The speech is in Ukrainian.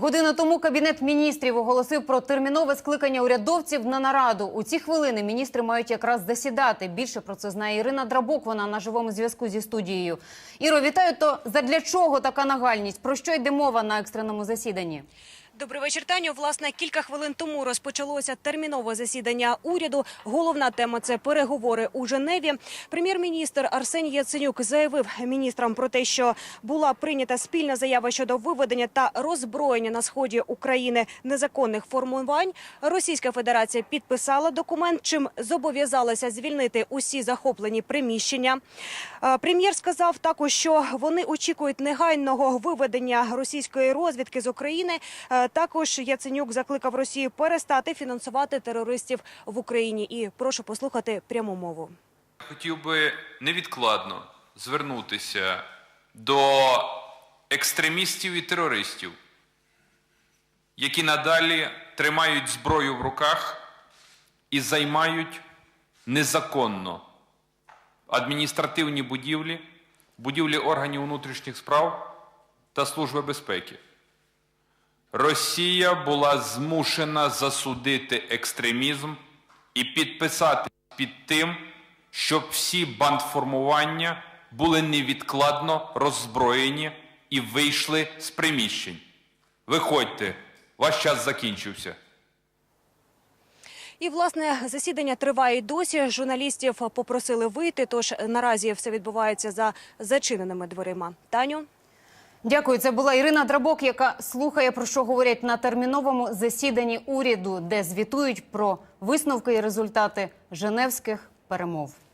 Годину тому кабінет міністрів оголосив про термінове скликання урядовців на нараду. У ці хвилини міністри мають якраз засідати. Більше про це знає Ірина Драбок. Вона на живому зв'язку зі студією. Іро, вітаю. То задля чого така нагальність? Про що йде мова на екстреному засіданні? Добрий вечір, Таню. Власне, кілька хвилин тому розпочалося термінове засідання уряду. Головна тема це переговори у Женеві. Прем'єр-міністр Арсеній Яценюк заявив міністрам про те, що була прийнята спільна заява щодо виведення та роззброєння на сході України незаконних формувань. Російська Федерація підписала документ, чим зобов'язалася звільнити усі захоплені приміщення. Е, Прем'єр сказав також, що вони очікують негайного виведення російської розвідки з України. Е, Також Яценюк закликав Росію перестати фінансувати терористів в Україні. І прошу послухати пряму мову. Хотів би невідкладно звернутися до екстремістів і терористів, які надалі тримають зброю в руках і займають незаконно адміністративні будівлі, будівлі органів внутрішніх справ та Служби безпеки. Росія була змушена засудити екстремізм і підписати під тим, щоб всі бандформування були невідкладно роззброєні і вийшли з приміщень. Виходьте, ваш час закінчився. І власне засідання триває й досі. Журналістів попросили вийти. Тож наразі все відбувається за зачиненими дверима. Таню. Дякую. Це була Ірина Драбок, яка слухає про що говорять на терміновому засіданні уряду, де звітують про висновки і результати женевських перемов.